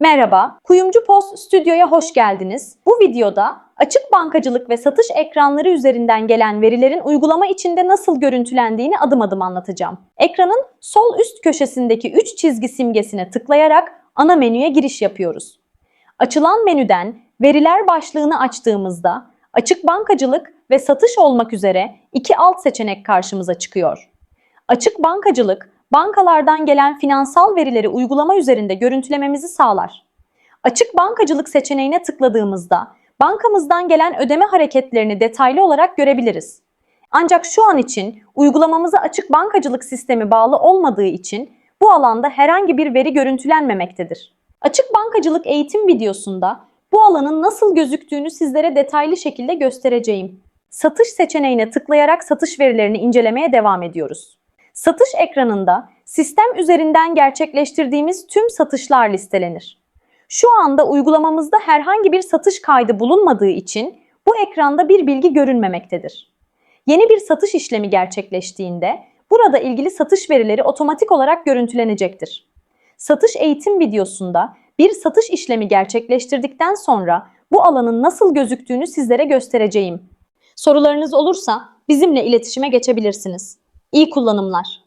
Merhaba, Kuyumcu Post Stüdyo'ya hoş geldiniz. Bu videoda açık bankacılık ve satış ekranları üzerinden gelen verilerin uygulama içinde nasıl görüntülendiğini adım adım anlatacağım. Ekranın sol üst köşesindeki 3 çizgi simgesine tıklayarak ana menüye giriş yapıyoruz. Açılan menüden veriler başlığını açtığımızda açık bankacılık ve satış olmak üzere iki alt seçenek karşımıza çıkıyor. Açık bankacılık, bankalardan gelen finansal verileri uygulama üzerinde görüntülememizi sağlar. Açık bankacılık seçeneğine tıkladığımızda bankamızdan gelen ödeme hareketlerini detaylı olarak görebiliriz. Ancak şu an için uygulamamıza açık bankacılık sistemi bağlı olmadığı için bu alanda herhangi bir veri görüntülenmemektedir. Açık bankacılık eğitim videosunda bu alanın nasıl gözüktüğünü sizlere detaylı şekilde göstereceğim. Satış seçeneğine tıklayarak satış verilerini incelemeye devam ediyoruz. Satış ekranında sistem üzerinden gerçekleştirdiğimiz tüm satışlar listelenir. Şu anda uygulamamızda herhangi bir satış kaydı bulunmadığı için bu ekranda bir bilgi görünmemektedir. Yeni bir satış işlemi gerçekleştiğinde burada ilgili satış verileri otomatik olarak görüntülenecektir. Satış eğitim videosunda bir satış işlemi gerçekleştirdikten sonra bu alanın nasıl gözüktüğünü sizlere göstereceğim. Sorularınız olursa bizimle iletişime geçebilirsiniz. İyi kullanımlar.